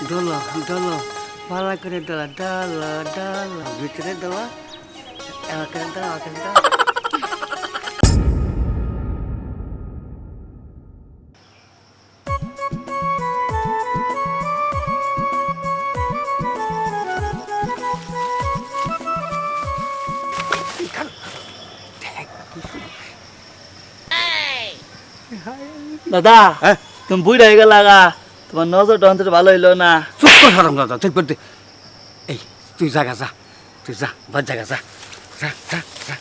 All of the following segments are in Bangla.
ডলো ডলো ভালো করে ডলা ডালা ডালা ভিতরে দেওয়া এলাকার দাও এলাকার দাও দাদা হ্যাঁ? তুমি বুড়া হয়ে গেলা গা তোমার নজরটা অন্তত ভালো হইল না। চুপ কর হারাম দাদা তুই করতে এই তুই জাগা যা। তুই যা বাদ জাগা যা। যা যা যা।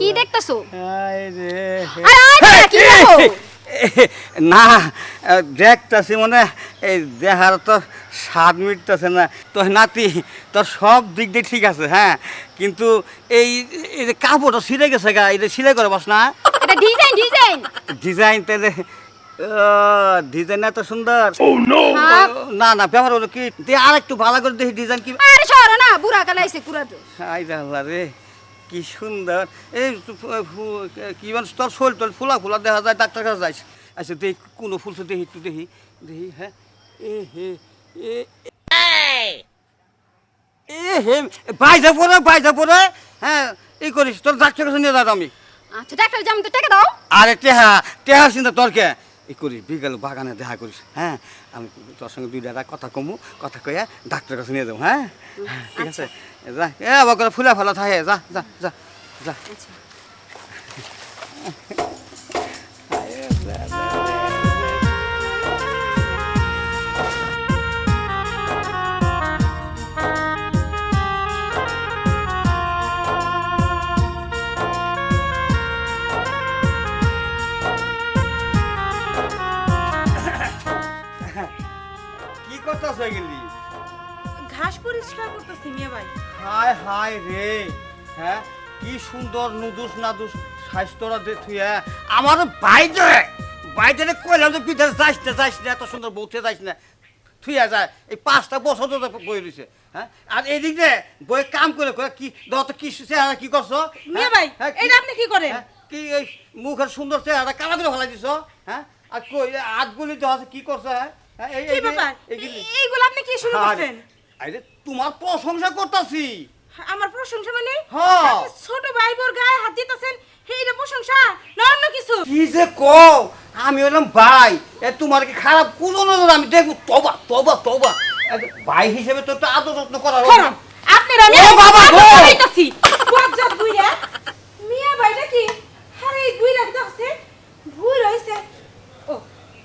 কি দেখতেছো? না দেখতেছি মানে এই দেহার তো স্বাদ মিটতেছে না। তো নাতি তোর সব দিক দিয়ে ঠিক আছে হ্যাঁ? কিন্তু এই এই যে কাপড়টা ছিঁড়ে গেছে গা এটা সিলাই করে বস না। Design design. ডিজাইন তাহলে ডিজাইন এত সুন্দর। হ্যাঁ। না না ব্যাপার হলো কি? তুই আর একটু ভালো করে দেখি ডিজাইন কি। আরে শহরে না বুড়া কালাইছে পুরা তো। আই আল্লাহ রে কি সুন্দর। এই কি মানে তোর শরীর তোর ফুলা ফুলা দেখা যায় ডাক্তার কাছে যাইস। আচ্ছা দেখি কোনো ফুলছে দেখি একটু দেখি। দেখি হ্যাঁ। এ হে এ এ হে বাইজা পড়ে বাইজা পড়ে হ্যাঁ এই করিস তোর ডাক্তার কাছে নিয়ে যাব আমি। আচ্ছা ডাক্তার জাম তো টাকা দাও। আরে টেহা টেহা চিন্তা তোর কে এই করিস বিকাল বাগানে দেখা করিস হ্যাঁ? আমি তোর সঙ্গে দুই দাদা কথা কমু কথা কইয়া ডাক্তারের কাছে নিয়ে যাব হ্যাঁ? ঠিক আছে? যা এ করে ফুলা ফেলা থাকে যা যা যা যা। আচ্ছা। কি করতেছ গেলি। ঘাস পরিষ্কার করতেছি মিয়া ভাই। হায় হায় রে। হ্যাঁ কি সুন্দর নুদুস নাদুস স্বাস্থ্যরা দে তুই হ্যাঁ। আমার বাইরে বাইরে কইলাম যে পিঠে যাইস না যাইস না এত সুন্দর বউতে যাইস না। তুই যায় এই পাঁচটা বছর তো বই রয়েছে হ্যাঁ। আর এদিক দে বই কাম করে করে কি দত কি চেহারা কি করছ? মিয়া হ্যাঁ? ভাই, হ্যাঁ, এটা আপনি কি করেন? হ্যাঁ? কি এই মুখের সুন্দর চেহারা কালা করে ফেলাই দিছ হ্যাঁ? আর কই হাতগুলি তো আছে কি করছ হ্যাঁ? হ্যাঁ, এই কি ব্যাপার? এইগুলো আপনি কি শুরু করছেন? আরে তোমার প্রশংসা করতাছি। আমার প্রশংসা মানে? হ্যাঁ। ছোট ভাইবোর গায়ে হাত দিতেছেন এইটা প্রশংসা না অন্য কিছু? কি যে কও? আমি হলাম ভাই। এ তোমার কি খারাপ? কোনো আমি দেখব তবা তবা তবা। ভাই হিসেবে তো একটু আদর যত্ন করার আপনার আমি ও বাবা গো! কইতাছি বজ্জাত বুইরা মিয়া ভাইটা কি? আরে দেখছে ভুই রইছে ও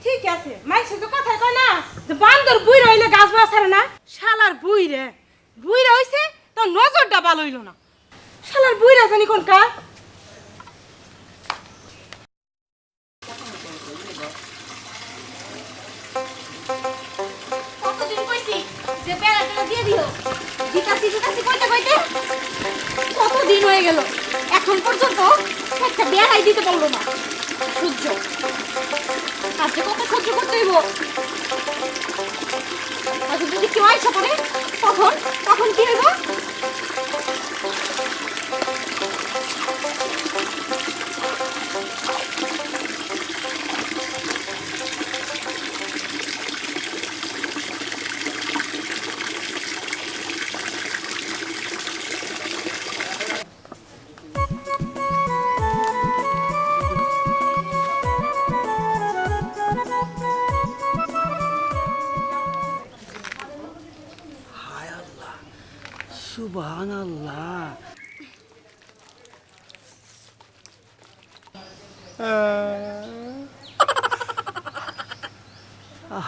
ঠিক আছে মাইছে তো কথা কয় না, যে বান্দর বুই রইলে গাছ বাছারে না। শালার বুই রে, বুই রইছে তো নজরটা ভালো হইল না। শালার বুইরা জানি কোন কা কতদিন কতদিন হয়ে গেল? এখন পর্যন্ত একটা বেড়াই দিতে পারল না। সহ্য যে কত সহ্য করতে হইব? আর যদি কেউ আইসা করে তখন তখন কি হইব?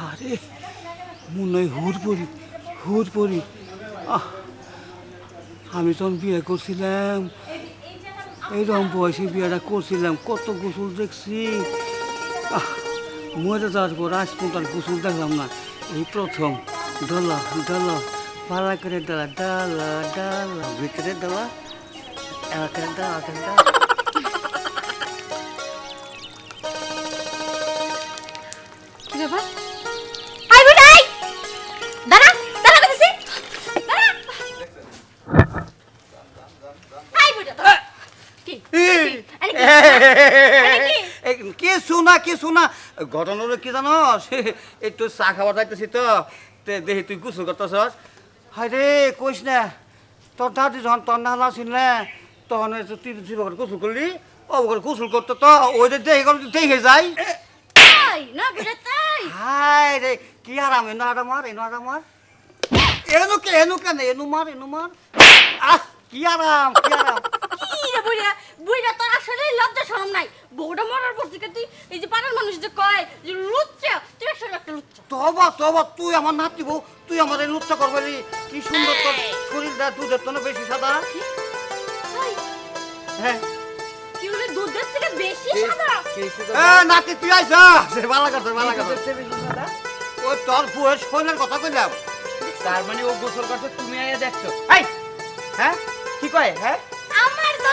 আরে মনে হয় হুর পরি হুর পরি। আহ, আমি যখন বিয়ে করছিলাম। এইরকম বয়সে বিয়েটা করছিলাম কত গোসল দেখছি। মরে যাওয়ার পর পর্যন্ত আর গোসল দেখলাম না। এই প্রথম ডলা ডলা পালা করে ডলা ডালা ডালা ভিতরে দেওয়া এলাকার দাও কিছু না কি না ঘটনা কি জানো? একটু চা খাবার যাইতেছি তো। দেখি তুই গোসল করতেছস? হায় রে কইস না তোর দাদি যখন তোর নালা না তখন তুই তুই বকর গোসল করলি ও বকর গোসল করতো তো ওই যে দেখে গেল দেখে যাই হায় রে কি আরাম এনো আরাম মার এনো আরাম মার এনো কে এনো কেন এনো মার এনো মার। আহ কি আরাম কি আরাম। কি বুইরা বুইরা তোর আসলে লজ্জা শরম নাই। বউটা মরার পর থেকে তুই এই যে পাড়ার মানুষ যে কয় যে লুচ্চা তুই আসলে একটা লুচ্চা। তবা তবা তুই আমার নাতিব তুই আমার এই লুচ্চা করবি কি সুন্দর তোর শরীরটা দুধের তো বেশি সাদা। হ্যাঁ। কি বলে দুধের থেকে বেশি সাদা? এ নাতি তুই আইসা সে ভালো ওই তোর বউয়ের শরীরের কথা কইলাম। তার মানে ও গোসল করছে তুমি আইয়া দেখছ। এই। হ্যাঁ? কি কয় হ্যাঁ?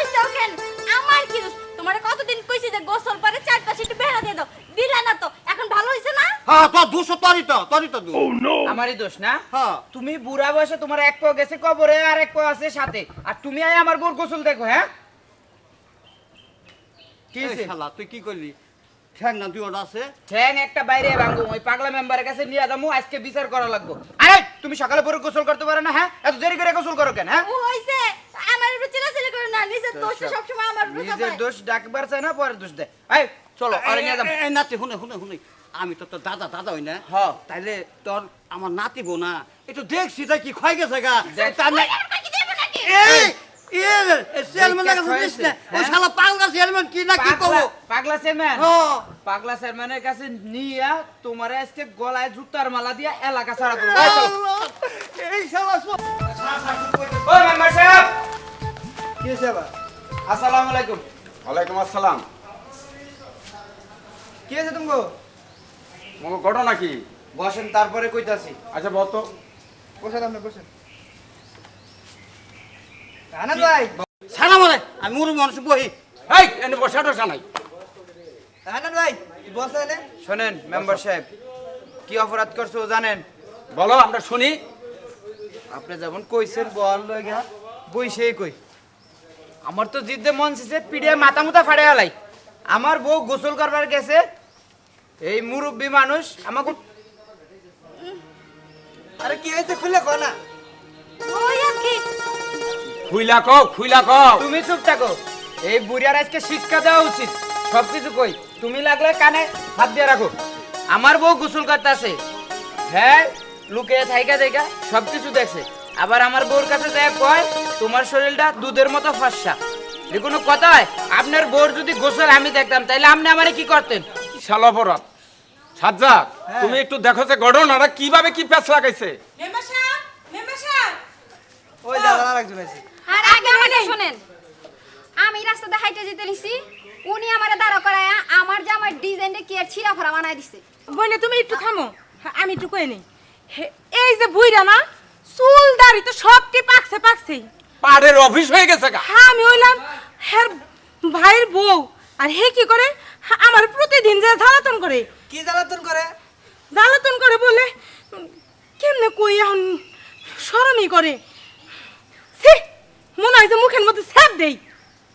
দোষ দাও কেন? আমার কি দোষ? তোমার কতদিন কইছি যে গোসল পরে চার পাশে একটু বেড়া দিয়ে দাও। দিলা না তো এখন ভালো হইছে না? হ্যাঁ তোর দুশো তরি তো তরি তো দু আমারই দোষ না? হ্যাঁ তুমি বুড়া বয়সে তোমার এক পা গেছে কবরে আর এক পা আছে সাথে। আর তুমি আই আমার বোর গোসল দেখো হ্যাঁ? কি হইছে? শালা তুই কি করলি? ঠ্যাং না তুই ওটা আছে? ঠ্যাং একটা বাইরে ভাঙবো ওই পাগলা মেম্বারের কাছে নিয়ে যাব আজকে বিচার করা লাগবো। আরে তুমি সকালে পরে গোসল করতে পারো না হ্যাঁ? এত দেরি করে গোসল করো কেন হ্যাঁ? ও হইছে। নিজের আমার উপর নিজের দোষ ডাকবার চায় না পরের দোষ দেয় এই চলো আরে নিয়ে যাব এই, এই, নাতি শুনে শুনে শুনে। আমি তো তোর দাদা দাদা হই না। হ্যাঁ। তাইলে তোর আমার নাতিব না। একটু দেখছি তাই কি ক্ষয় গেছে গা? তার না- আর কি দেবো নাকি? এই কাছে। পাগলা চেয়ারম্যানের নিয়া তোমার আজকে গলায় জুতার মালা দিয়া এলাকা ছাড়া করব আসসালামু আলাইকুম। ওয়ালাইকুম আসসালাম। কি হয়েছে তুমি মঙ্গ ঘটনা কি বসেন তারপরে কইতাছি। আচ্ছা বল তো বসেন আপনি বসেন। আনন্দ ভাই। শালা মানে আমি মুরু মানুষ বহি। এই এনে বসা টসা নাই আনন্দ ভাই বসেন শোনেন মেম্বার সাহেব কি অপরাধ করছ জানেন? বলো আমরা শুনি। আপনি যেমন কইছেন বল লইগা বই সেই কই। আমার তো জিদ্দে মন চেয়েছে পিড়িয়ে মাথা মুথা ফাড়ে আলাই। আমার বউ গোসল করবার গেছে এই মুরব্বী মানুষ আমাকে আরে কি হয়েছে খুলে কো না। আর কি? খুইলা কও খুইলা কও। তুমি চুপ থাকো এই বুড়িয়ার আজকে শিক্ষা দেওয়া উচিত সবকিছু কই। তুমি লাগলে কানে হাত দিয়ে রাখো। আমার বউ গোসল করতেছে হ্যাঁ লুকে থাইকা দেখা সবকিছু দেখছে আবার আমার বউর কাছে যায় কয় তোমার শরীরটা দুধের মতো ফর্সা। এ কোনো কথা হয় আপনার বউর যদি গোসল আমি দেখতাম তাইলে আপনি আমারে কি করতেন? শাল অপরাধ? সাজ্জাদ তুমি একটু দেখো যে ঘটনাটা কীভাবে কি প্যাচ লাগাইছে? ওই দাদা আরেকজন আছে আর আগে আমাকে শোনেন আমি রাস্তাতে হাইটে যেতে নিছি উনি আমারে দাঁড়া করায় আমার জামার ডিজাইনটা কি আর ছিঁড়া ফোড়া বানাই দিছে। বলে তুমি একটু থামো হ্যাঁ, আমি একটু কয়ে নেই এই যে বুইরা না চুল দাড়ি তো সবটি পাকছে পাকছেই পাড়ের অফিস হয়ে গেছে গা। হ্যাঁ আমি হইলাম হ্যাঁ ভাইয়ের বউ। আর হে কি করে? হ্যাঁ, আমার প্রতিদিন যে জ্বালাতন করে। কি জ্বালাতন করে? জ্বালাতন করে বলে কেমনে কই এখন সরমই করে? ছি মনে হয় যে মুখের মধ্যে স্যাপ দেই।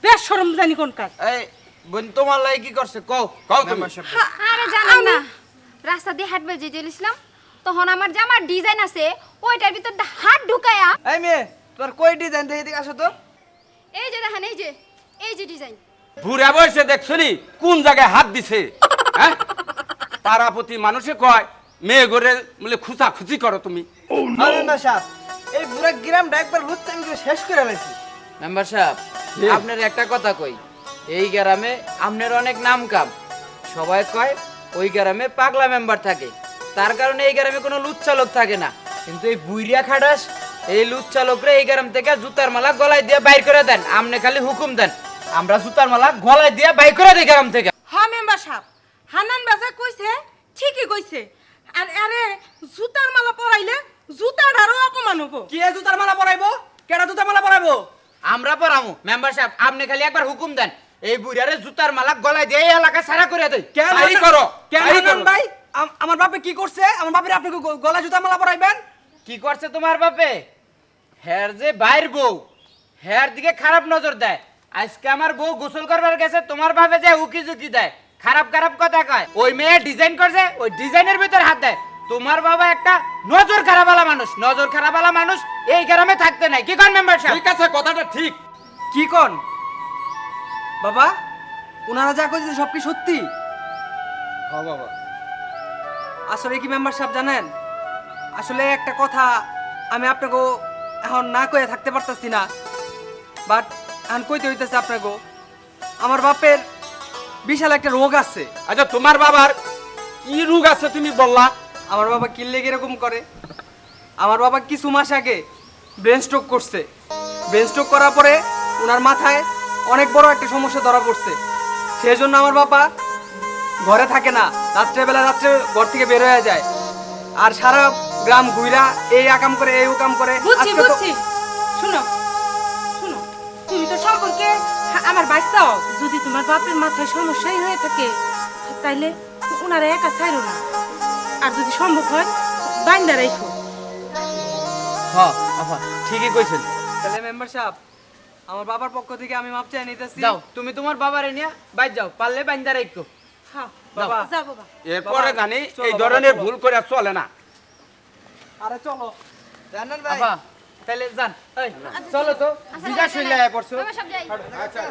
বেশ সরম জানি কোন কাজ এই বোন তোমার লাই কি করছে? কও কও তুমি। সাহেব। আরে জানেন না রাস্তা দিয়ে হাঁটবে যে চলেছিলাম তখন আমার জামার ডিজাইন আছে ওইটার ভিতর হাত ঢুকায়া এই মেয়ে তোর কই ডিজাইন দেখে দিকে আসো তো। এই যে দেখেন এই যে এই যে ডিজাইন বুড়া বয়সে দেখছনি কোন জায়গায় হাত দিছে? হ্যাঁ? পাড়াপতি মানুষে কয় মেয়ে গড়ে বলে খুচা খুচি করো তুমি। মেম্বার সাহেব এই পুরো গ্রামটা একবার লুচ্চামি আমি শেষ করে ফেলেছি। মেম্বার সাহেব আপনার একটা কথা কই এই গ্রামে আপনার অনেক নাম কাম। সবাই কয় ওই গ্রামে পাগলা মেম্বার থাকে। তার কারণে এই গ্রামে কোনো লুচ্চা লোক থাকে না। কিন্তু এই বুইরিয়া খাটাস এই লুচ্চা লোকরা এই গ্রাম থেকে জুতার মালা গলায় দিয়ে বাইর করে দেন। আমনে খালি হুকুম দেন আমরা জুতার মালা গলায় দিয়ে বাইর করে দিই গ্রাম থেকে। হ্যাঁ মেম্বার সাহেব। হানান বাজা কইছে ঠিকই কইছে। আর আরে জুতার মালা পরাইলে জুতাটারও অপমান হব। কি জুতার মালা পরাইবো? কেডা জুতার মালা পরাইবো? আমরা পরামু মেম্বার সাহেব আপনি খালি একবার হুকুম দেন। এই বুড়ারে জুতার মালা গলায় দিয়ে এই এলাকা সারা করে দেয় তাই করো করো। ভাই? আমার বাপে কি করছে? আমার বাপের আপনি গলা জুতা মালা পরাইবেন? কি করছে তোমার বাপে? হ্যার যে বাইর বউ হ্যার দিকে খারাপ নজর দেয়। আজকে আমার বউ গোসল করবার গেছে তোমার বাপে যে উকি ঝুঁকি দেয়। খারাপ খারাপ কথা কয়। ওই মেয়ে ডিজাইন করছে ওই ডিজাইনের ভিতর হাত দেয়। তোমার বাবা একটা নজর খারাপ খারাপওয়ালা মানুষ। নজর খারাপ খারাপওয়ালা মানুষ এই গ্রামে থাকতে নাই। কি কোন মেম্বার সাহেব? ঠিক আছে কথাটা ঠিক। কি কোন? বাবা ওনারা যা করছে সব কি সত্যি? হ্যাঁ বাবা। আসলে কি মেম্বার সাহেব জানেন? আসলে একটা কথা আমি আপনাকে এখন না কয়ে থাকতে পারতাছি না। বাট এখন কইতে হইতেছে আপনাকে আমার বাপের বিশাল একটা রোগ আছে। আচ্ছা তোমার বাবার কি রোগ আছে তুমি বললা? আমার বাবা কিনলে এরকম করে? আমার বাবা কিছু মাস আগে ব্রেন স্ট্রোক করছে। ব্রেন স্ট্রোক করার পরে ওনার মাথায় অনেক বড় একটা সমস্যা ধরা পড়ছে। সেই জন্য আমার বাবা ঘরে থাকে না। রাত্রেবেলা রাত্রে ঘর থেকে বের হয়ে যায়। আর সারা গ্রাম ঘুইরা এই আকাম করে এই ওকাম করে। বুঝছি বুঝছি। শুনো শুনো তুমি তো সম্পর্কে আমার বাইসাও যদি তোমার বাপের মাথায় সমস্যাই হয়ে থাকে তাইলে ওনারা একা ছাইরো না। আর যদি সম্ভব হয় বাইন্দা রাখো হ্যাঁ আফা ঠিকই কইছেন। তাহলে মেম্বার সাহেব আমার বাবার পক্ষ থেকে আমি মাপ চাই নিতেছি। যাও। তুমি তোমার বাবারে নিয়ে বাইর যাও পারলে বাইন্দা রাখো এরপরে জানি এই ধরনের ভুল করে চলে না। আরে চলো। জানেন ভাই। তাহলে যান। চলো তো বিজা শৈলে পড়ছো। আমরা সব যাই। আচ্ছা।